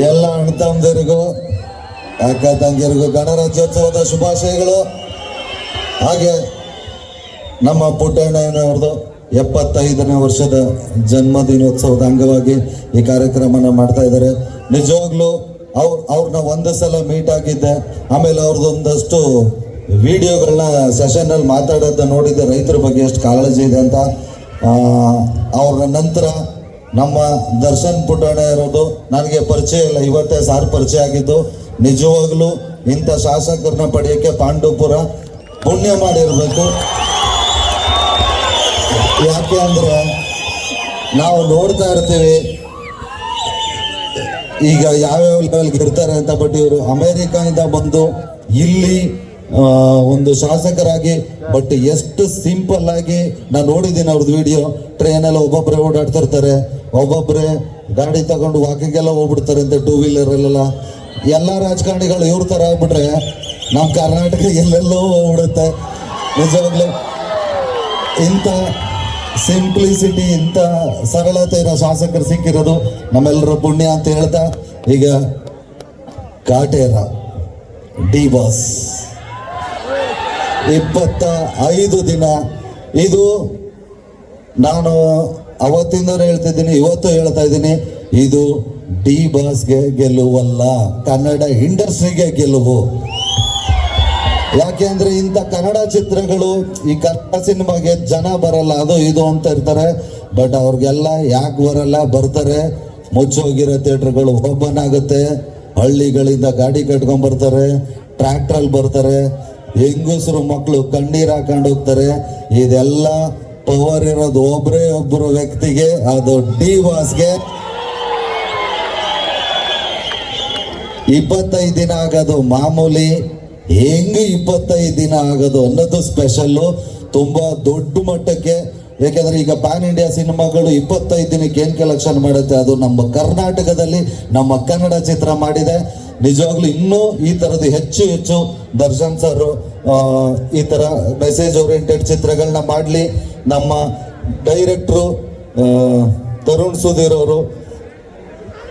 ಎಲ್ಲ ಅಣ್ಣ ತಂದಿರಿಗೂ ಅಕ್ಕ ತಂಗಿರಿಗೂ ಗಣರಾಜ್ಯೋತ್ಸವದ ಶುಭಾಶಯಗಳು. ಹಾಗೆ ನಮ್ಮ ಪುಟ್ಟಣ್ಣಯ್ಯನವ್ರದ್ದು ಎಪ್ಪತ್ತೈದನೇ ವರ್ಷದ ಜನ್ಮದಿನೋತ್ಸವದ ಅಂಗವಾಗಿ ಈ ಕಾರ್ಯಕ್ರಮನ ಮಾಡ್ತಾ ಇದ್ದಾರೆ. ನಿಜವಾಗ್ಲೂ ಅವ್ರ ಅವ್ರನ್ನ ಒಂದು ಸಲ ಮೀಟ್ ಆಗಿದ್ದೆ. ಆಮೇಲೆ ಅವ್ರದ್ದೊಂದಷ್ಟು ವಿಡಿಯೋಗಳನ್ನ ಸೆಷನ್ ಅಲ್ಲಿ ಮಾತಾಡೋದನ್ನ ನೋಡಿದ್ದೆ. ರೈತರ ಬಗ್ಗೆ ಎಷ್ಟು ಕಾಳಜಿ ಇದೆ ಅಂತ. ಅವ್ರ ನಂತರ ನಮ್ಮ ದರ್ಶನ್ ಪುಟ್ಟಣ ಇರೋದು ನನಗೆ ಪರಿಚಯ ಇಲ್ಲ. ಇವತ್ತೇ ಸಾರ್ ಪರಿಚಯ ಆಗಿದ್ದು ನಿಜವಾಗ್ಲೂ ಇಂಥ ಶಾಸಕರನ್ನ ಪಡೆಯೋಕ್ಕೆ ಪಾಂಡವಪುರ ಪುಣ್ಯ ಮಾಡಿರಬೇಕು. ಯಾಕೆ ಅಂದ್ರೆ ನಾವು ನೋಡ್ತಾ ಇರ್ತೀವಿ. ಈಗ ಯಾವ್ಯಾವ ಲೆವೆಲ್ಗೆ ಇರ್ತಾರೆ ಅಂತ ಬಟ್ ಇವರು ಅಮೇರಿಕಾದಿಂದ ಬಂದು ಇಲ್ಲಿ ಒಂದು ಶಾಸಕರಾಗಿ ಬಟ್ ಎಷ್ಟು ಸಿಂಪಲ್ ಆಗಿ ನಾನು ನೋಡಿದ್ದೀನಿ ಅವ್ರದ್ದು ವಿಡಿಯೋ ಟ್ರೈನಲ್ಲಿ ಒಬ್ಬೊಬ್ಬರೇ ಓಡಾಡ್ತಿರ್ತಾರೆ. ಒಬ್ಬೊಬ್ಬರೇ ಗಾಡಿ ತಗೊಂಡು ವಾಕಿಂಗೆಲ್ಲ ಹೋಗ್ಬಿಡ್ತಾರೆ ಅಂತ ಟೂ ವೀಲರಲ್ಲೆಲ್ಲ ಎಲ್ಲ ರಾಜಕಾರಣಿಗಳು ಇವ್ರ ಥರ ಆಗ್ಬಿಟ್ರೆ ನಮ್ಮ ಕರ್ನಾಟಕ ಎಲ್ಲೆಲ್ಲೋ ಹೋಗ್ಬಿಡುತ್ತೆ. ನಿಜವಾಗ್ಲೂ ಇಂಥ ಸಿಂಪ್ಲಿಸಿಟಿ ಇಂಥ ಸರಳತೆ ಇರೋ ಶಾಸಕರು ಸಿಕ್ಕಿರೋದು ನಮ್ಮೆಲ್ಲರ ಪುಣ್ಯ ಅಂತ ಹೇಳ್ತಾ, ಈಗ ಕಾಟೇರ, ಡಿ ಬಾಸ್. ಇಪ್ಪತ್ತ ಐದು ದಿನ. ಇದು ನಾನು ಅವತ್ತಿಂದ ಹೇಳ್ತಿದ್ದೀನಿ ಇವತ್ತು ಹೇಳ್ತಾ ಇದ್ದೀನಿ, ಇದು ಡಿ ಬಾಸ್ಗೆ ಗೆಲುವಲ್ಲ, ಕನ್ನಡ ಇಂಡಸ್ಟ್ರಿಗೆ ಗೆಲುವು. ಯಾಕೆಂದ್ರೆ ಇಂಥ ಕನ್ನಡ ಚಿತ್ರಗಳು ಈ ಕನ್ನಡ ಸಿನಿಮಾಗೆ ಜನ ಬರಲ್ಲ, ಅದು ಇದು ಅಂತ ಇರ್ತಾರೆ, ಬಟ್ ಅವ್ರಿಗೆಲ್ಲ ಯಾಕೆ ಬರಲ್ಲ ಬರ್ತಾರೆ, ಮುಚ್ಚೋಗಿರೋ ಥಿಯೇಟರ್ಗಳು ಓಪನ್ ಆಗುತ್ತೆ, ಹಳ್ಳಿಗಳಿಂದ ಗಾಡಿ ಕಟ್ಕೊಂಡ್ ಬರ್ತಾರೆ, ಟ್ರ್ಯಾಕ್ಟ್ರಲ್ಲಿ ಬರ್ತಾರೆ, ಹೆಂಗಸರು ಮಕ್ಕಳು ಕಣ್ಣೀರು ಹಾಕೊಂಡು ಹೋಗ್ತಾರೆ, ಇದೆಲ್ಲ ಪವರ್ ಇರೋದು ಒಬ್ಬರೇ ಒಬ್ಬರು ವ್ಯಕ್ತಿಗೆ ಅದು ಡಿ ವಾಸ್ಗೆ ಇಪ್ಪತ್ತೈದು ದಿನ ಆಗೋದು ಮಾಮೂಲಿ. ಹೆಂಗೆ ಇಪ್ಪತ್ತೈದು ದಿನ ಆಗೋದು ಅನ್ನೋದು ಸ್ಪೆಷಲ್ಲು. ತುಂಬ ದೊಡ್ಡ ಮಟ್ಟಕ್ಕೆ. ಯಾಕೆಂದ್ರೆ ಈಗ ಪ್ಯಾನ್ ಇಂಡಿಯಾ ಸಿನಿಮಾಗಳು ಇಪ್ಪತ್ತೈದು ದಿನಕ್ಕೆ ಏನು ಕಲೆಕ್ಷನ್ ಮಾಡುತ್ತೆ? ಅದು ನಮ್ಮ ಕರ್ನಾಟಕದಲ್ಲಿ ನಮ್ಮ ಕನ್ನಡ ಚಿತ್ರ ಮಾಡಿದೆ. ನಿಜವಾಗ್ಲೂ ಇನ್ನೂ ಈ ತರದ ಹೆಚ್ಚು ಹೆಚ್ಚು ದರ್ಶನ್ ಸರ್ ಈ ತರ ಮೆಸೇಜ್ ಓರಿಯೆಂಟೆಡ್ ಚಿತ್ರಗಳನ್ನ ಮಾಡಲಿ. ನಮ್ಮ ಡೈರೆಕ್ಟ್ರು ತರುಣ್ ಸುಧೀರ್ ಅವರು,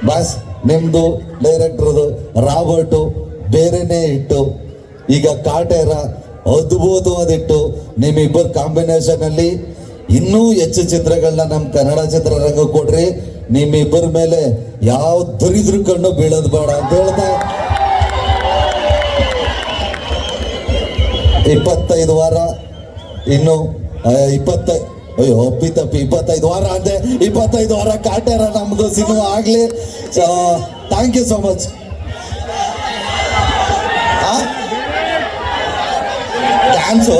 ಬಾಸ್ ನಿಮ್ಮದು ಡೈರೆಕ್ಟ್ರದು ರಾಬರ್ಟು ಬೇರೆನೇ ಇಟ್ಟು, ಈಗ ಕಾಟೇರ ಅದ್ಭುತವಾದ ಇಟ್ಟು ನಿಮ್ಮಿಬ್ಬರ ಕಾಂಬಿನೇಷನ್ ಅಲ್ಲಿ ಇನ್ನೂ ಹೆಚ್ಚು ಚಿತ್ರಗಳನ್ನ ನಮ್ಮ ಕನ್ನಡ ಚಿತ್ರರಂಗ ಕೊಡ್ರಿ. ನಿಮ್ಮಿಬ್ಬರ ಮೇಲೆ ಯಾವ ದರಿದ್ರ ಕಣ್ಣು ಬೀಳೋದು ಬೇಡ ಅಂತ ಹೇಳ್ತಾ. ಇಪ್ಪತ್ತೈದು ವಾರ, ಇನ್ನು ಇಪ್ಪತ್ತ, ಅಯ್ಯೋ ಒಪ್ಪಿ ತಪ್ಪಿ ಇಪ್ಪತ್ತೈದು ವಾರ ಅಂದೆ, ಇಪ್ಪತ್ತೈದು ವಾರ ಕಾಟ್ಯಾರ, ನಮ್ದು ಸಿನಿಮಾ ಆಗ್ಲಿ. Thank you so much dance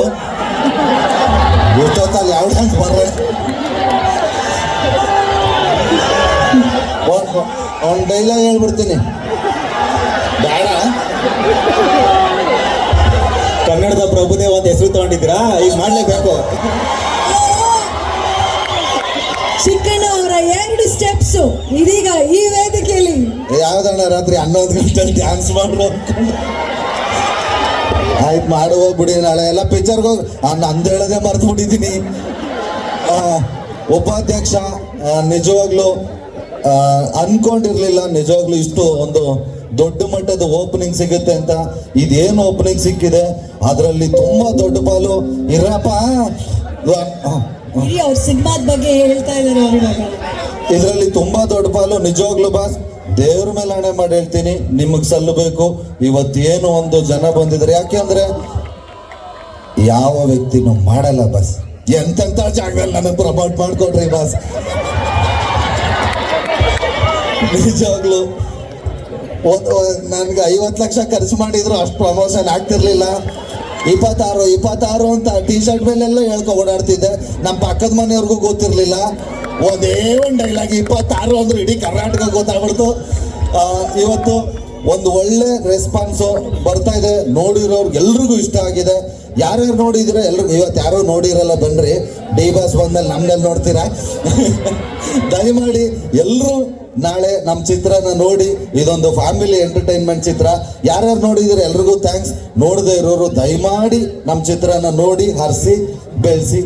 ಎಷ್ಟೊತ್ತಲ್ಲಿ ಯಾವ ಡ್ಯಾನ್ಸ್ ಬರ್ರೆ ಒಂದು ಡೈಲಾಗ್ ಹೇಳ್ಬಿಡ್ತೀನಿ. ಬೇಡ. ಕನ್ನಡದ ಹೆಸರು ತಗೊಂಡಿದ್ದೀರಾ? ಈಗ ಮಾಡ್ಲೇಬೇಕು. ಚಿಕ್ಕಣ್ಣ ಅವರ ಎರಡು ಸ್ಟೆಪ್ಸ್ ಇದೀಗ ಈ ವೇದಿಕೆಯಲ್ಲಿ. ಯಾವ್ದಣ್ಣ ರಾತ್ರಿ ಹನ್ನೊಂದು ಗಂಟೆ ಡ್ಯಾನ್ಸ್ ಮಾಡ್ರು ಆಯ್ತು ಮಾಡುವ ಬಿಡಿ ನಾಳೆ. ಎಲ್ಲ ಪಿಕ್ಚರ್ಗೆ ಹೋಗಿ ನಂದು ಹೇಳದೆ ಮರ್ತು ಬಿಟ್ಟಿದ್ದೀನಿ. ಉಪಾಧ್ಯಕ್ಷ ನಿಜವಾಗ್ಲೂ ಅನ್ಕೊಂಡಿರ್ಲಿಲ್ಲ ನಿಜವಾಗ್ಲೂ ಇಷ್ಟು ಒಂದು ದೊಡ್ಡ ಮಟ್ಟದ ಓಪನಿಂಗ್ ಸಿಗುತ್ತೆ ಅಂತ. ಇದೇನು ಓಪನಿಂಗ್ ಸಿಕ್ಕಿದೆ? ಅದರಲ್ಲಿ ತುಂಬಾ ದೊಡ್ಡ ಪಾಲು. ಇರಪ್ಪ. ಸಿನಿಮಾದ ಬಗ್ಗೆ ಹೇಳ್ತಾ ಇದ್ದಾರೆ ಇದರಲ್ಲಿ ತುಂಬಾ ದೊಡ್ಡ ಪಾಲು. ನಿಜವಾಗ್ಲೂ ಬಾಸ್ ದೇವ್ರ ಮೇಲೆ ಹಣೆ ಮಾಡಿ ಹೇಳ್ತೀನಿ. ನಿಮಗ್ ಸಲ್ಲಬೇಕು. ಇವತ್ತೇನು ಒಂದು ಜನ ಬಂದಿದ್ದಾರೆ. ಯಾಕೆಂದ್ರೆ ಯಾವ ವ್ಯಕ್ತಿನೂ ಮಾಡಲ್ಲ ಬಸ್. ಎಂತೆಂತ ಜಾಗದಲ್ಲಿ ನನಗೆ ಪ್ರಮೋಟ್ ಮಾಡ್ಕೊಡ್ರಿ ಬಾಸ್. ನಿಜವಾಗ್ಲು. ನನ್ಗೆ ಐವತ್ತು ಲಕ್ಷ ಖರ್ಚು ಮಾಡಿದ್ರು ಅಷ್ಟು ಪ್ರಮೋಷನ್ ಆಗ್ತಿರ್ಲಿಲ್ಲ. ಇಪ್ಪತ್ತಾರು ಇಪ್ಪತ್ತಾರು ಅಂತ ಟಿ ಶರ್ಟ್ ಮೇಲೆಲ್ಲ ಹೇಳ್ಕೊ ಓಡಾಡ್ತಿದ್ದೆ. ನಮ್ಮ ಪಕ್ಕದ ಮನೆಯವ್ರಿಗೂ ಗೊತ್ತಿರಲಿಲ್ಲ. ಒಂದೇ ಒಂದು ಡೈಲಾಗ್ ಇಪ್ಪತ್ತಾರು ಅಂದ್ರೆ ಇಡೀ ಕರ್ನಾಟಕ ಗೊತ್ತಾಗ್ಬಿಡ್ತು. ಇವತ್ತು ಒಂದು ಒಳ್ಳೆ ರೆಸ್ಪಾನ್ಸು ಬರ್ತಾ ಇದೆ. ನೋಡಿರೋರ್ಗೆ ಎಲ್ರಿಗೂ ಇಷ್ಟ ಆಗಿದೆ. ಯಾರ್ಯಾರು ನೋಡಿದ್ರೆ ಎಲ್ರಿಗೂ ಇವತ್ತು ಯಾರೋ ನೋಡಿರಲ್ಲ ಬನ್ರಿ. ಡಿ ಬಾಸ್ ಬಂದ್ಮೇಲೆ ನಮ್ಮಲ್ಲಿ ನೋಡ್ತೀರಾ? ದಯಮಾಡಿ ಎಲ್ಲರೂ ನಾಳೆ ನಮ್ಮ ಚಿತ್ರನ ನೋಡಿ, ಇದೊಂದು ಫ್ಯಾಮಿಲಿ ಎಂಟರ್ಟೈನ್ಮೆಂಟ್ ಚಿತ್ರ. ಯಾರ್ಯಾರು ನೋಡಿದ್ರೆ ಎಲ್ರಿಗೂ ಥ್ಯಾಂಕ್ಸ್ ನೋಡದೆ ಇರೋರು ದಯಮಾಡಿ ನಮ್ಮ ಚಿತ್ರನ ನೋಡಿ, ಹರಿಸಿ, ಬೆಳೆಸಿ.